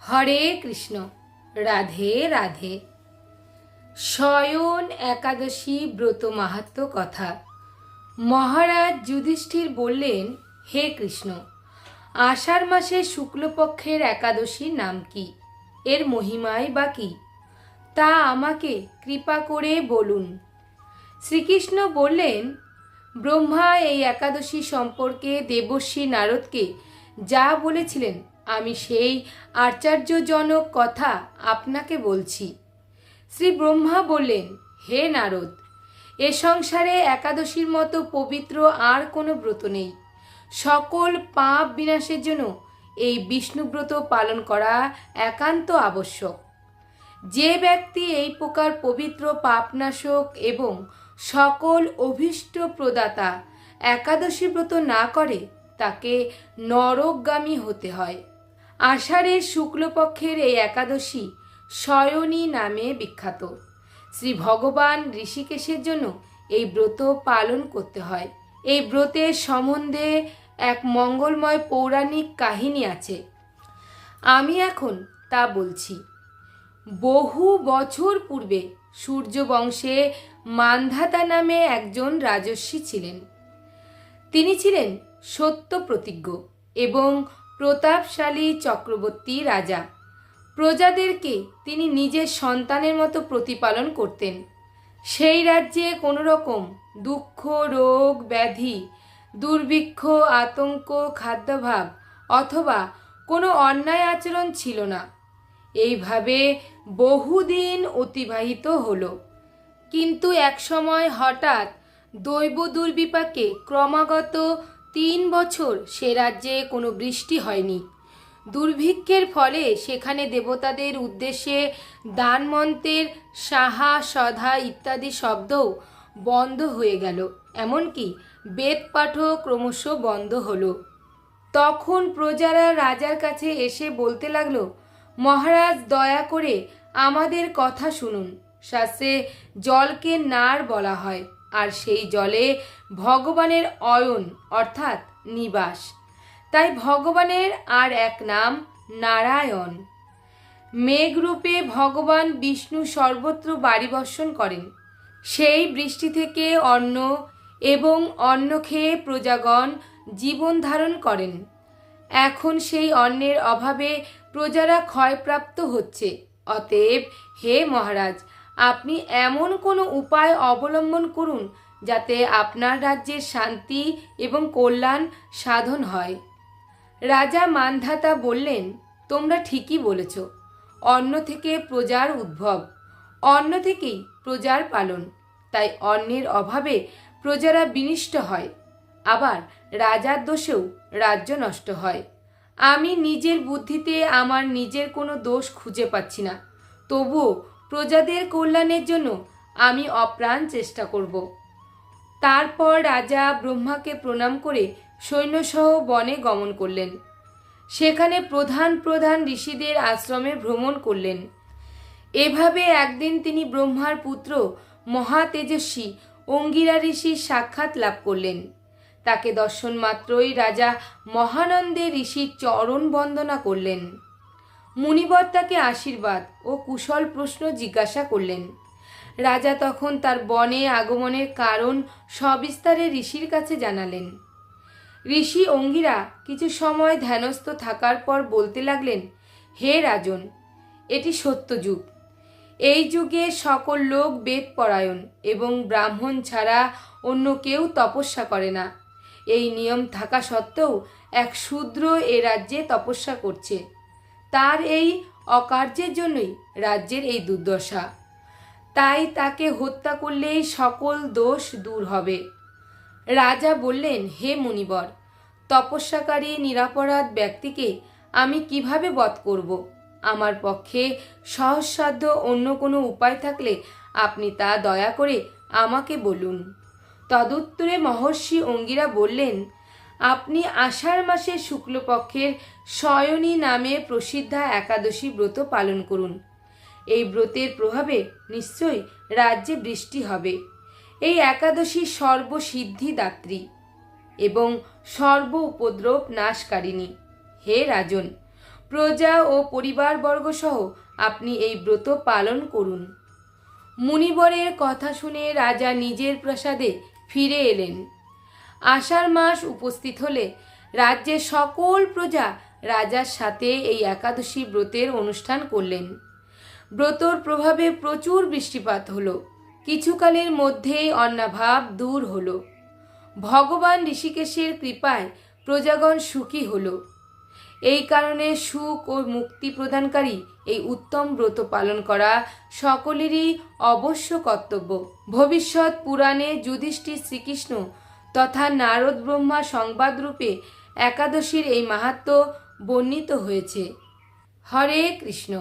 হরে কৃষ্ণ। রাধে রাধে। শয়ন একাদশী ব্রত মাহাত্ম কথা। মহারাজ যুধিষ্ঠির বললেন, হে কৃষ্ণ, আষাঢ় মাসে শুক্লপক্ষের একাদশীর নাম কি? এর মহিমায় বা কি? তা আমাকে কৃপা করে বলুন। শ্রীকৃষ্ণ বললেন, ব্রহ্মা এই একাদশী সম্পর্কে দেবশ্রী নারদকে যা বলেছিলেন আমি সেই আশ্চর্যজনক কথা আপনাকে বলছি। শ্রী ব্রহ্মা বললেন, হে নারদ, এ সংসারে একাদশীর মতো পবিত্র আর কোনো ব্রত নেই। সকল পাপ বিনাশের জন্য এই বিষ্ণুব্রত পালন করা একান্ত আবশ্যক। যে ব্যক্তি এই প্রকার পবিত্র পাপনাশক এবং সকল অভীষ্ট প্রদাতা একাদশী ব্রত না করে, তাকে নরকগামী হতে হয়। আষাঢ়ের শুক্লপক্ষের এই একাদশী শয়নী নামে বিখ্যাত। শ্রী ভগবান ঋষিকেশের জন্য এই ব্রত পালন করতে হয়। এই ব্রতের সম্বন্ধে এক মঙ্গলময় পৌরাণিক কাহিনী আছে। আমি এখন তা বলছি। বহু বছর পূর্বে সূর্য বংশে মান্ধাতা নামে একজন রাজস্বী ছিলেন। তিনি ছিলেন সত্য প্রতিজ্ঞ এবং প্রতাপশালী চক্রবর্তী রাজা। প্রজাদেরকে তিনি নিজের সন্তানের মতো প্রতিপালন করতেন। সেই রাজ্যে কোনো রকম দুঃখ, রোগ, ব্যাধি, দুর্ভিক্ষ, আতঙ্ক, খাদ্যাভাব অথবা কোনো অন্যায় আচরণ ছিল না। এইভাবে বহুদিন অতিবাহিত হলো। কিন্তু একসময় হঠাৎ দৈব দুর্বিপাকে ক্রমাগত তিন বছর সে রাজ্যে কোনো বৃষ্টি হয়নি। দুর্ভিক্ষের ফলে সেখানে দেবতাদের উদ্দেশ্যে দানমন্ত্রের সাহা, সধা ইত্যাদি শব্দও বন্ধ হয়ে গেল। এমনকি বেদ পাঠও ক্রমশ বন্ধ হলো। তখন প্রজারা রাজার কাছে এসে বলতে লাগল, মহারাজ, দয়া করে আমাদের কথা শুনুন। শাস্ত্রে জলকে নার বলা হয়। আর সেই জলে ভগবানের অয়ন, অর্থাৎ নিবাস। তাই ভগবানের আর এক নাম নারায়ণ। মেঘরূপে ভগবান বিষ্ণু সর্বত্র বাড়ি বর্ষণ করেন। সেই বৃষ্টি থেকে অন্ন এবং অন্ন খেয়ে প্রজাগণ জীবন ধারণ করেন। এখন সেই অন্নের অভাবে প্রজারা ক্ষয়প্রাপ্ত হচ্ছে। অতএব হে মহারাজ আপনি এমন কোনো উপায় অবলম্বন করুন যাতে আপনার রাজ্যের শান্তি এবং কল্যাণ সাধন হয়। রাজা মান্ধাতা বললেন, তোমরা ঠিকই বলেছ। অন্ন থেকে প্রজার উদ্ভব। অন্ন থেকেই প্রজার পালন। তাই অন্যের অভাবে প্রজারা বিনিষ্ট হয়। আবার রাজার দোষেও রাজ্য নষ্ট হয়। আমি নিজের বুদ্ধিতে আমার নিজের কোনো দোষ খুঁজে পাচ্ছি না। তবুও প্রজাদের কল্যাণের জন্য আমি অপ্রাণ চেষ্টা করব। তারপর রাজা ব্রহ্মাকে প্রণাম করে সৈন্যসহ বনে গমন করলেন। সেখানে প্রধান প্রধান ঋষিদের আশ্রমে ভ্রমণ করলেন। এভাবে একদিন তিনি ব্রহ্মার পুত্র মহা তেজস্বী অঙ্গিরা ঋষির সাক্ষাৎ লাভ করলেন। তাকে দর্শন মাত্রই রাজা মহানন্দে ঋষির চরণ বন্দনা করলেন। মুনিবর তাকে আশীর্বাদ ও কুশল প্রশ্ন জিজ্ঞাসা করলেন। রাজা তখন তার বনে আগমনের কারণ সবিস্তারে ঋষির কাছে জানালেন। ঋষি অঙ্গিরা কিছু সময় ধ্যানস্থ থাকার পর বলতে লাগলেন, হে রাজন, এটি সত্য যুগ। এই যুগে সকল লোক বেদ পরায়ণ এবং ব্রাহ্মণ ছাড়া অন্য কেউ তপস্যা করে না। এই নিয়ম থাকা সত্ত্বেও এক শূদ্র এ রাজ্যে তপস্যা করছে। তার এই অকার্যের জন্যই রাজ্যের এই দুর্দশা। তাই তাকে হত্যা করলেই সকল দোষ দূর হবে। রাজা বললেন, হে মুনিবর, তপস্যাকারী নিরাপরাধ ব্যক্তিকে আমি কীভাবে বধ করব? আমার পক্ষে সহজসাধ্য অন্য কোনো উপায় থাকলে আপনি তা দয়া করে আমাকে বলুন। তদুত্তরে মহর্ষি অঙ্গিরা বললেন আপনি আষাঢ় মাসের শুক্লপক্ষের শয়নী নামে প্রসিদ্ধা একাদশী ব্রত পালন করুন। এই ব্রতের প্রভাবে নিশ্চয়ই রাজ্যে বৃষ্টি হবে। এই একাদশী সর্বসিদ্ধিদাত্রী এবং সর্ব উপদ্রব নাশকারিণী। হে রাজন, প্রজা ও পরিবারবর্গ সহ আপনি এই ব্রত পালন করুন। মুনিবরের কথা শুনে রাজা নিজের প্রাসাদে ফিরে এলেন। আষাঢ় মাস উপস্থিত হলে রাজ্যের সকল প্রজা রাজার সাথে এই একাদশী ব্রতের অনুষ্ঠান করলেন। ব্রতর প্রভাবে প্রচুর বৃষ্টিপাত হলো। কিছুকালের মধ্যেই অন্নাভাব দূর হলো। ভগবান ঋষিকেশের কৃপায় প্রজাগণ সুখী হলো। এই কারণে সুখ ও মুক্তি প্রদানকারী এই উত্তম ব্রত পালন করা সকলেরই অবশ্য কর্তব্য। ভবিষ্যৎ পুরাণে যুধিষ্ঠির শ্রীকৃষ্ণ তথা নারদ ব্রহ্মা সংবাদরূপে একাদশীর এই মাহাত্ম বর্ণিত হয়েছে। হরে কৃষ্ণ।